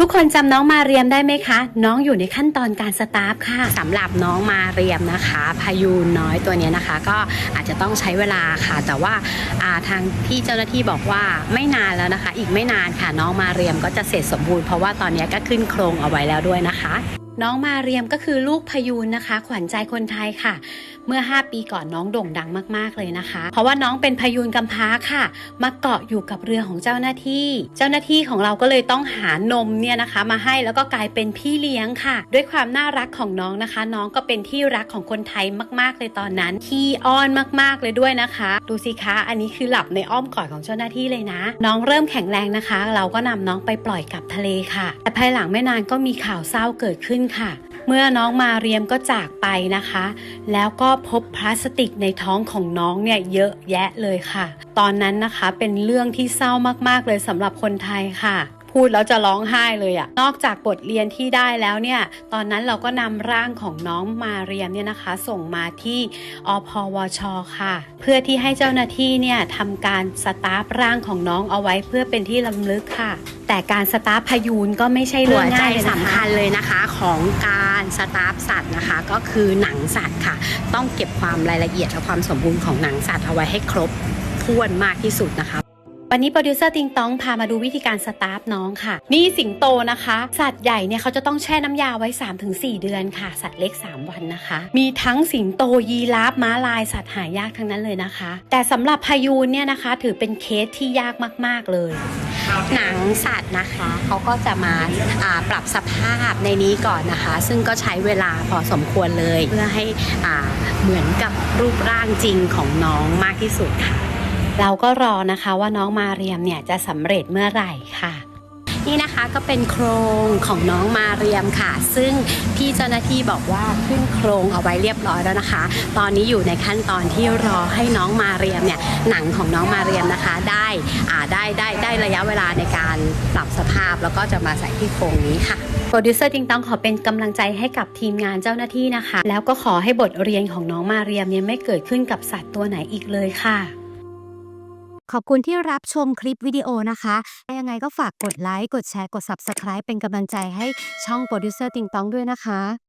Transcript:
ทุกคนจำน้องมาเรียมได้ไหมคะ น้องอยู่ในขั้นตอนการสตาฟค่ะสำหรับน้องมาเรียมนะคะ พายุน้อยตัวนี้นะคะ ก็อาจจะต้องใช้เวลาค่ะ แต่ว่าาทางที่เจ้าหน้าที่บอกว่าไม่นานแล้วนะคะ อีกไม่นานค่ะ น้องมาเรียมก็จะเสร็จสมบูรณ์เพราะว่าตอนนี้ก็ขึ้นโครงเอาไว้แล้วด้วยนะคะ น้องมาเรียมก็คือลูกพายูนนะคะ ขวัญใจคนไทยค่ะ เมื่อ 5 ปีก่อนน้องโด่งดังมากๆเลยนะคะ เพราะว่าน้องเป็นพายูนกำพร้าค่ะ มาเกาะอยู่กับเรือของเจ้าหน้าที่ เจ้าหน้าที่ของเราก็เลยต้องหานมเนี่ยนะคะ มาให้แล้วก็กลายเป็นพี่เลี้ยงค่ะ ด้วยความน่ารักของน้องนะคะ น้องก็เป็นที่รักของคนไทยมาก ๆ เลยตอนนั้นขี้อ้อนมากๆเลยด้วยนะคะ ดูสิคะอันนี้คือหลับในอ้อมกอดของเจ้าหน้าที่เลยนะ น้องเริ่มแข็งแรงนะคะ เราก็นำน้องไปปล่อยกลับทะเลค่ะแต่ภายหลังไม่นานก็มีข่าวเศร้าเกิดขึ้นค่ะ เมื่อน้องมาเรียมก็จากไปนะคะ แล้วก็พบพลาสติกในท้องของน้องเนี่ยเยอะแยะเลยค่ะ ตอนนั้นนะคะเป็นเรื่องที่เศร้ามากๆเลยสำหรับคนไทยค่ะพูดแล้วจะร้องไห้เลยอะนอกจากบทเรียนที่ได้แล้วเนี่ย ตอนนั้นเราก็นำร่างของน้องมาเรียมเนี่ยนะคะ ส่งมาที่อพวช ค่ะ เพื่อที่ให้เจ้าหน้าที่เนี่ยทำการสตาร์ฟร่างของน้องเอาไว้เพื่อเป็นที่ลำลึกค่ะ แต่การสตาร์ฟพยูนก็ไม่ใช่เรื่องง่ายเลยนะคะสำคัญเลยนะคะของการสตาฟสัตว์นะคะ ก็คือหนังสัตว์ค่ะ ต้องเก็บความรายละเอียดและความสมบูรณ์ของหนังสัตว์เอาไว้ให้ครบถ้วนมากที่สุดนะคะวันนี้โปรดิวเซอร์ติงต้องพามาดูวิธีการสตาร์ฟน้องค่ะ นี่สิงโตนะคะ สัตว์ใหญ่เนี่ยเขาจะต้องแช่น้ำยาไว้ 3-4 เดือนค่ะ สัตว์เล็ก 3 วันนะคะ มีทั้งสิงโตยีราฟม้าลายสัตว์หายากทั้งนั้นเลยนะคะ แต่สำหรับพายูนเนี่ยนะคะ ถือเป็นเคสที่ยากมากๆเลย หนังสัตว์นะคะเขาก็จะมาปรับสภาพในนี้ก่อนนะคะ ซึ่งก็ใช้เวลาพอสมควรเลย เพื่อให้เหมือนกับรูปร่างจริงของน้องมากที่สุดค่ะ เราก็รอนะคะว่าน้องมาเรียมเนี่ยจะสำเร็จเมื่อไหร่ค่ะ นี่นะคะก็เป็นโครงของน้องมาเรียมค่ะ ซึ่งพี่เจ้าหน้าที่บอกว่าขึ้นโครงเอาไว้เรียบร้อยแล้วนะคะ ตอนนี้อยู่ในขั้นตอนที่รอให้น้องมาเรียมเนี่ยหนังของน้องมาเรียมนะคะ ได้อ่าได้ได้ได้ระยะเวลาในการปรับสภาพแล้วก็จะมาใส่ที่โครงนี้ค่ะโปรดิวเซอร์ติงต้องขอเป็นกำลังใจให้กับทีมงานเจ้าหน้าที่นะคะ แล้วก็ขอให้บทเรียนของน้องมาเรียมเนี่ยไม่เกิดขึ้นกับสัตว์ตัวไหนอีกเลยค่ะ ขอบคุณที่รับชมคลิปวิดีโอนะคะ ยังไงก็ฝากกดไลค์ กดแชร์ กด Subscribe เป็นกำลังใจให้ช่องโปรดิวเซอร์ติงตองด้วยนะคะ